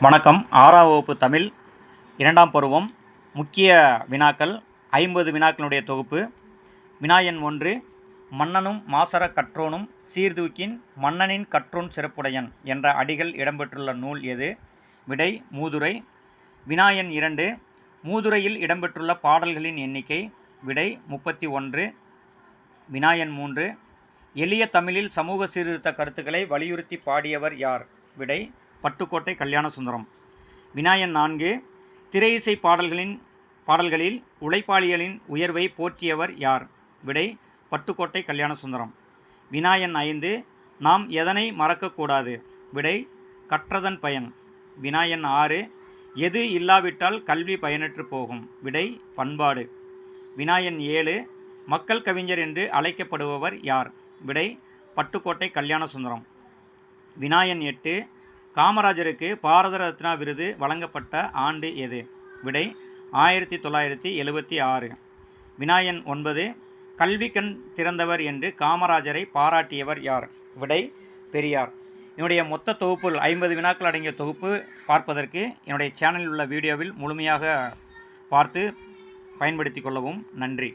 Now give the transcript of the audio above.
வணக்கம். ஆறாம் வகுப்பு தமிழ் இரண்டாம் பருவம் முக்கிய வினாக்கள் ஐம்பது வினாக்களுடைய தொகுப்பு. வினா எண் ஒன்று மன்னனும் மாசர கற்றோனும் சீர்தூக்கின் மன்னனின் கற்றோன் சிறப்புடையன் என்ற அடிகள் இடம்பெற்றுள்ள நூல் எது? விடை மூதுரை. வினா எண் இரண்டு மூதுரையில் இடம்பெற்றுள்ள பாடல்களின் எண்ணிக்கை. விடை முப்பத்தி ஒன்று. வினா எண் மூன்று எளிய தமிழில் சமூக சீர்திருத்த கருத்துக்களை வலியுறுத்தி பாடியவர் யார்? விடை பட்டுக்கோட்டை கல்யாண சுந்தரம். வினாயன் நான்கு திரை இசை பாடல்களின் பாடல்களில் உழைப்பாளிகளின் உயர்வை போற்றியவர் யார்? விடை பட்டுக்கோட்டை கல்யாண சுந்தரம். வினாயன் ஐந்து நாம் எதனை மறக்கக்கூடாது? விடை கற்றதன் பயன். வினாயன் ஆறு எது இல்லாவிட்டால் கல்வி பயனற்று போகும். விடை பண்பாடு. வினாயன் ஏழு மக்கள் கவிஞர் என்று அழைக்கப்படுபவர் யார்? விடை பட்டுக்கோட்டை கல்யாண சுந்தரம். வினாயன் எட்டு காமராஜருக்கு பாரத ரத்னா விருது வழங்கப்பட்ட ஆண்டு எது? விடை ஆயிரத்தி தொள்ளாயிரத்தி எழுபத்தி ஆறு. வினாயன் ஒன்பது கல்வி கண் திறந்தவர் என்று காமராஜரை பாராட்டியவர் யார்? விடை பெரியார். என்னுடைய மொத்த தொகுப்பில் ஐம்பது வினாக்கள் அடங்கிய தொகுப்பு பார்ப்பதற்கு என்னுடைய சேனலில் உள்ள வீடியோவில் முழுமையாக பார்த்து பயன்படுத்தி கொள்ளவும் நன்றி.